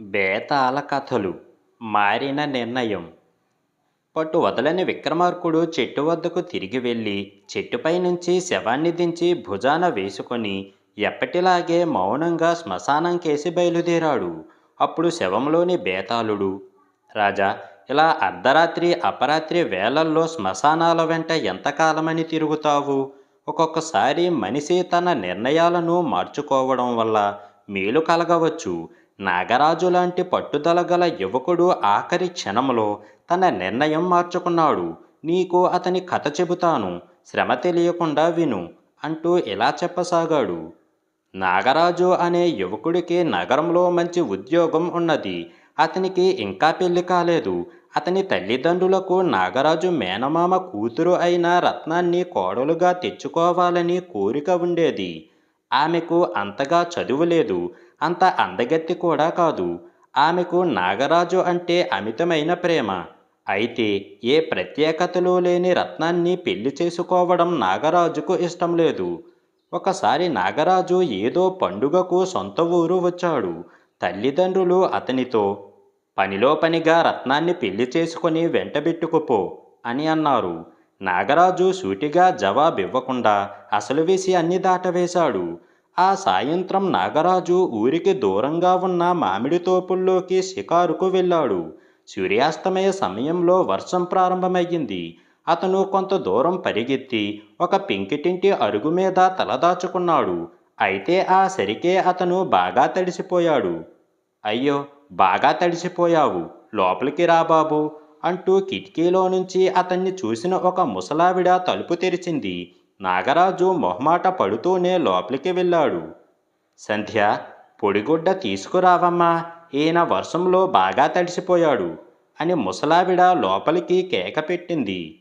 బేతాళ కథలు మారిన నిర్ణయం. పట్టు వదలని విక్రమార్కుడు చెట్టు వద్దకు తిరిగి వెళ్ళి చెట్టుపై నుంచి శవాన్ని దించి భుజాన వేసుకొని ఎప్పటిలాగే మౌనంగా శ్మశానం కేసి బయలుదేరాడు. అప్పుడు శవంలోని బేతాళుడు రాజా ఇలా అర్ధరాత్రి అపరాత్రి వేళల్లో శ్మశానాల వెంట ఎంతకాలమని తిరుగుతావు? ఒక్కొక్కసారి మనిషి తన నిర్ణయాలను మార్చుకోవడం వల్ల మేలు కలగవచ్చు. నాగరాజు లాంటి పట్టుదల గల యువకుడు ఆఖరి క్షణంలో తన నిర్ణయం మార్చుకున్నాడు. నీకు అతని కథ చెబుతాను. శ్రమ తెలియకుండా విను అంటూ ఇలా చెప్పసాగాడు. నాగరాజు అనే యువకుడికి నగరంలో మంచి ఉద్యోగం ఉన్నది. అతనికి ఇంకా పెళ్ళి కాలేదు. అతని తల్లిదండ్రులకు నాగరాజు మేనమామ కూతురు అయిన రత్నాన్ని కోడలుగా తెచ్చుకోవాలని కోరిక ఉండేది. ఆమెకు అంతగా చదువు లేదు. అంత అందగత్తి కూడా కాదు. ఆమెకు నాగరాజు అంటే అమితమైన ప్రేమ. అయితే ఏ ప్రత్యేకతలు లేని రత్నాన్ని పెళ్ళి చేసుకోవడం నాగరాజుకు ఇష్టం లేదు. ఒకసారి నాగరాజు ఏదో పండుగకు సొంత ఊరు వచ్చాడు. తల్లిదండ్రులు అతనితో పనిలో పనిగా రత్నాన్ని పెళ్ళి చేసుకుని వెంటబెట్టుకుపో అని అన్నారు. నాగరాజు సూటిగా జవాబివ్వకుండా అసలు విషయాన్ని దాటవేశాడు. ఆ సాయంత్రం నాగరాజు ఊరికి దూరంగా ఉన్న మామిడి తోపుల్లోకి షికారుకు వెళ్ళాడు. సూర్యాస్తమయ సమయంలో వర్షం ప్రారంభమయ్యింది. అతను కొంత దూరం పరిగెత్తి ఒక పెంకిటింటి అరుగు మీద తలదాచుకున్నాడు అయితే ఆ సరికే అతను బాగా తడిసిపోయాడు. అయ్యో బాగా తడిసిపోయావు. లోపలికి రా బాబు అంటూ కిటికీలో నుంచి అతన్ని చూసిన ఒక ముసలావిడ తలుపు తెరిచింది. నాగరాజు మొహమాట పడుతూనే లోపలికి వెళ్ళాడు. సంధ్య పొడిగుడ్డ తీసుకురావమ్మా ఈయన వర్షంలో బాగా తడిసిపోయాడు అని ముసలావిడ లోపలికి కేక పెట్టింది.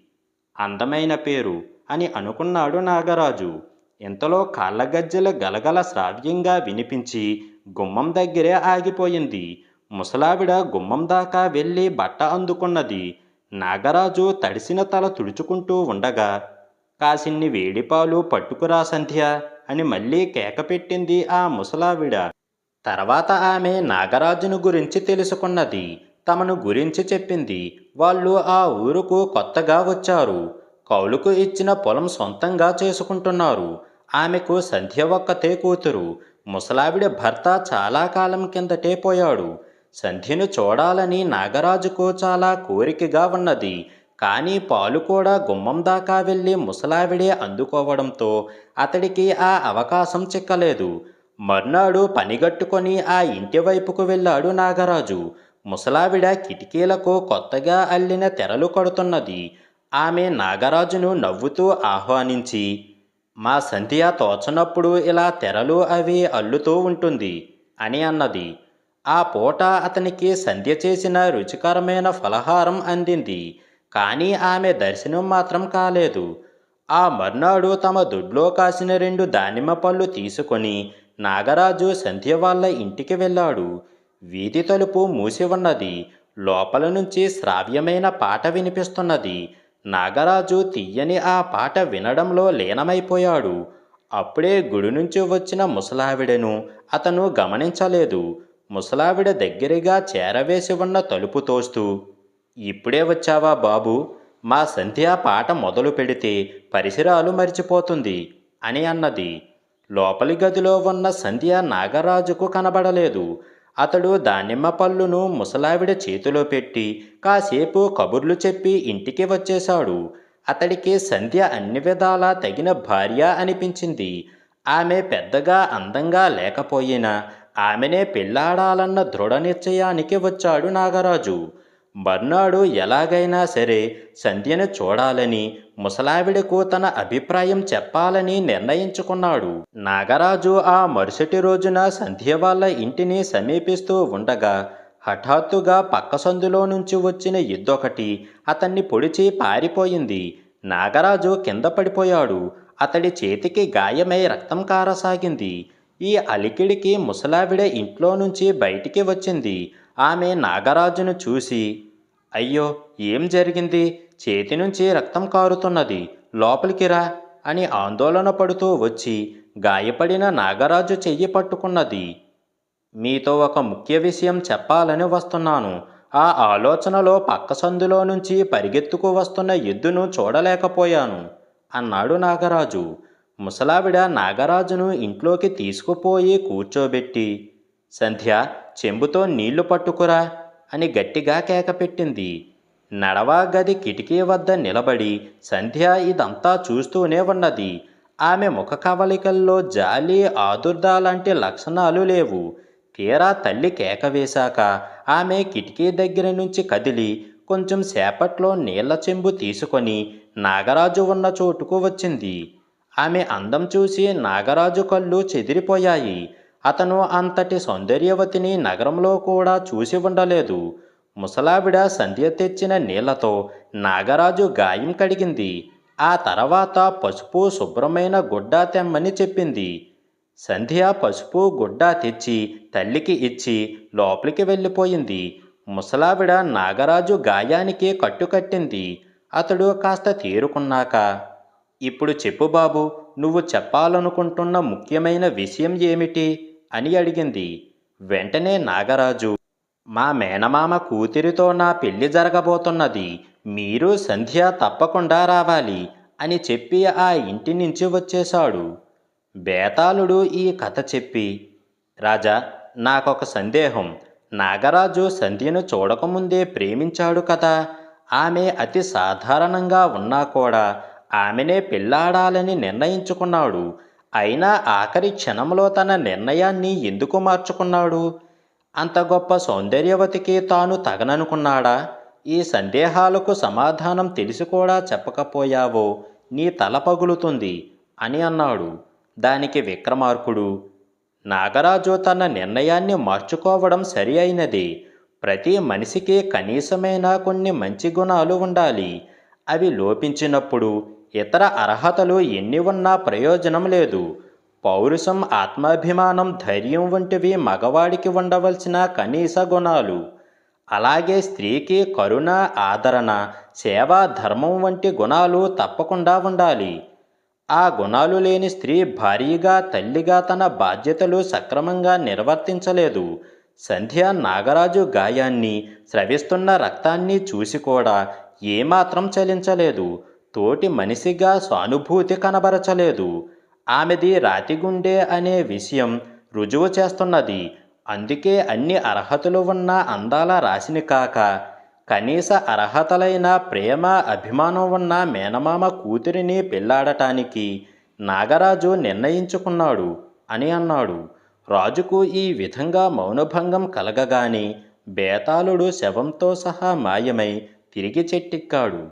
అందమైన పేరు అని అనుకున్నాడు నాగరాజు. ఇంతలో కాళ్ళగజ్జెల గలగల శ్రావ్యంగా వినిపించి గుమ్మం దగ్గరే ఆగిపోయింది. ముసలావిడ గుమ్మం దాకా వెళ్ళి బట్ట అందుకున్నది. నాగరాజు తడిసిన తల తుడుచుకుంటూ ఉండగా కాసిన్ని వేడిపాలు పట్టుకురా సంధ్య అని మళ్ళీ కేక పెట్టింది ఆ ముసలావిడ. తర్వాత ఆమె నాగరాజును గురించి తెలుసుకున్నది. తమను గురించి చెప్పింది. వాళ్ళు ఆ ఊరుకు కొత్తగా వచ్చారు. కౌలుకు ఇచ్చిన పొలం సొంతంగా చేసుకుంటున్నారు. ఆమెకు సంధ్య ఒక్కతే కూతురు. ముసలావిడ భర్త చాలా కాలం కిందటే పోయాడు. సంధ్యను చూడాలని నాగరాజుకు చాలా కోరికగా ఉన్నది. కానీ పాలు కూడా గుమ్మం దాకా వెళ్ళి ముసలావిడే అందుకోవడంతో అతడికి ఆ అవకాశం చిక్కలేదు. మర్నాడు పనిగట్టుకొని ఆ ఇంటి వైపుకు వెళ్ళాడు నాగరాజు. ముసలావిడ కిటికీలకు కొత్తగా అల్లిన తెరలు కడుతున్నది. ఆమె నాగరాజును నవ్వుతూ ఆహ్వానించి మా సంధ్య తోచనప్పుడు ఇలా తెరలు అవి అల్లుతూ ఉంటుంది అని అన్నది. ఆ పూట అతనికి సంధ్య చేసిన రుచికరమైన ఫలహారం అందింది. కానీ ఆమె దర్శనం మాత్రం కాలేదు. ఆ మర్నాడు తమ దొడ్లో కాసిన రెండు దానిమ్మ పళ్ళు తీసుకొని నాగరాజు సంధ్య వాళ్ళ ఇంటికి వెళ్ళాడు. వీధి తలుపు మూసి ఉన్నది. లోపల నుంచి శ్రావ్యమైన పాట వినిపిస్తున్నది. నాగరాజు తీయని ఆ పాట వినడంలో లీనమైపోయాడు. అప్పుడే గుడి నుంచి వచ్చిన ముసలావిడను అతను గమనించలేదు. ముసలావిడ దగ్గరగా చేరవేసి ఉన్న తలుపు తోస్తూ ఇప్పుడే వచ్చావా బాబు? మా సంధ్య పాట మొదలు పెడితే పరిసరాలు మరిచిపోతుంది అని అన్నది. లోపలి గదిలో ఉన్న సంధ్య నాగరాజుకు కనబడలేదు. అతడు దానిమ్మ పళ్ళును ముసలావిడ చేతిలో పెట్టి కాసేపు కబుర్లు చెప్పి ఇంటికి వచ్చేశాడు. అతడికి సంధ్య అన్ని విధాలా తగిన భార్య అనిపించింది. ఆమె పెద్దగా అందంగా లేకపోయినా ఆమెనే పెళ్ళాడాలన్న దృఢ నిశ్చయానికి వచ్చాడు నాగరాజు. మర్నాడు ఎలాగైనా సరే సంధ్యను చూడాలని ముసలావిడకు తన అభిప్రాయం చెప్పాలని నిర్ణయించుకున్నాడు. నాగరాజు ఆ మరుసటి రోజున సంధ్య వాళ్ళ ఇంటిని సమీపిస్తూ ఉండగా హఠాత్తుగా పక్క సందులో నుంచి వచ్చిన ఎద్దొకటి అతన్ని పొడిచి పారిపోయింది. నాగరాజు కింద పడిపోయాడు. అతడి చేతికి గాయమై రక్తం కారసాగింది. ఈ అలికిడికి ముసలావిడ ఇంట్లో నుంచి బయటికి వచ్చింది. ఆమె నాగరాజును చూసి అయ్యో ఏం జరిగింది? చేతి నుంచి రక్తం కారుతున్నది. లోపలికి రా అని ఆందోళన పడుతూ వచ్చి గాయపడిన నాగరాజు చెయ్యి పట్టుకున్నది. మీతో ఒక ముఖ్య విషయం చెప్పాలని వస్తున్నాను. ఆ ఆలోచనలో పక్క సందులో నుంచి పరిగెత్తుకు వస్తున్న ఎద్దును చూడలేకపోయాను అన్నాడు నాగరాజు. ముసలావిడ నాగరాజును ఇంట్లోకి తీసుకుపోయి కూర్చోబెట్టి సంధ్య చెంబుతో నీళ్ళు పట్టుకురా అని గట్టిగా కేకపెట్టింది నడవా గది కిటికీ వద్ద నిలబడి సంధ్య ఇదంతా చూస్తూనే ఉన్నది. ఆమె ముఖ కవలికల్లో జాలి ఆదుర్ద లాంటి లక్షణాలు లేవు. తీరా తల్లి కేక వేశాక ఆమె కిటికీ దగ్గర నుంచి కదిలి కొంచెం సేపట్లో నీళ్ళ చెంబు తీసుకొని నాగరాజు ఉన్న చోటుకు వచ్చింది. ఆమె అందం చూసి నాగరాజు కళ్ళు చెదిరిపోయాయి. అతను అంతటి సౌందర్యవతిని నగరంలో కూడా చూసి ఉండలేదు. ముసలావిడ సంధ్య తెచ్చిన నీళ్ళతో నాగరాజు గాయం కడిగింది. ఆ తర్వాత పసుపు శుభ్రమైన గుడ్డ తెమ్మని చెప్పింది. సంధ్య పసుపు గుడ్డ తెచ్చి తల్లికి ఇచ్చి లోపలికి వెళ్ళిపోయింది. ముసలావిడ నాగరాజు గాయానికి కట్టుకట్టింది అతడు కాస్త తేరుకున్నాక ఇప్పుడు చెప్పు బాబు నువ్వు చెప్పాలనుకుంటున్న ముఖ్యమైన విషయం ఏమిటి? అని అడిగింది. వెంటనే నాగరాజు మా మేనమామ కూతురితో నా పెళ్ళి జరగబోతున్నది. మీరు సంధ్య తప్పకుండా రావాలి అని చెప్పి ఆ ఇంటి నుంచి వచ్చేశాడు. బేతాళుడు ఈ కథ చెప్పి రాజా నాకొక సందేహం. నాగరాజు సంధ్యను చూడకముందే ప్రేమించాడు కదా. ఆమె అతి సాధారణంగా ఉన్నా కూడా ఆమెనే పెళ్ళాడాలని నిర్ణయించుకున్నాడు. అయినా ఆఖరి క్షణంలో తన నిర్ణయాన్ని ఎందుకు మార్చుకున్నాడు? అంత గొప్ప సౌందర్యవతికి తాను తగననుకున్నాడా? ఈ సందేహాలకు సమాధానం తెలిసి కూడా చెప్పకపోయావో నీ తల పగులుతుంది అని అన్నాడు దానికి విక్రమార్కుడు. నాగరాజు తన నిర్ణయాన్ని మార్చుకోవడం సరి అయినది ప్రతి మనిషికి కనీసమైన కొన్ని మంచి గుణాలు ఉండాలి. అవి లోపించినప్పుడు ఇతర అర్హతలు ఎన్ని ఉన్నా ప్రయోజనం లేదు. పౌరుషం ఆత్మాభిమానం ధైర్యం వంటివి మగవాడికి ఉండవలసిన కనీస గుణాలు. అలాగే స్త్రీకి కరుణ ఆదరణ సేవ ధర్మం వంటి గుణాలు తప్పకుండా ఉండాలి. ఆ గుణాలు లేని స్త్రీ భారీగా తల్లిగా తన బాధ్యతలు సక్రమంగా నిర్వర్తించలేదు. సంధ్య నాగరాజు గాయాన్ని స్రవిస్తున్న రక్తాన్ని చూసి కూడా ఏమాత్రం చలించలేదు. తోటి మనిషిగా సానుభూతి కనబరచలేదు. ఆమెది రాతిగుండె అనే విషయం రుజువు చేస్తున్నది. అందుకే అన్ని అర్హతలు ఉన్న అందాల రాశిని కాక కనీస అర్హతలైన ప్రేమ అభిమానం ఉన్న మేనమామ కూతురిని పెళ్ళాడటానికి నాగరాజు నిర్ణయించుకున్నాడు అని అన్నాడు. రాజుకు ఈ విధంగా మౌనభంగం కలగగానే బేతాళుడు శవంతో సహా మాయమై తిరిగి చెట్టెక్కాడు.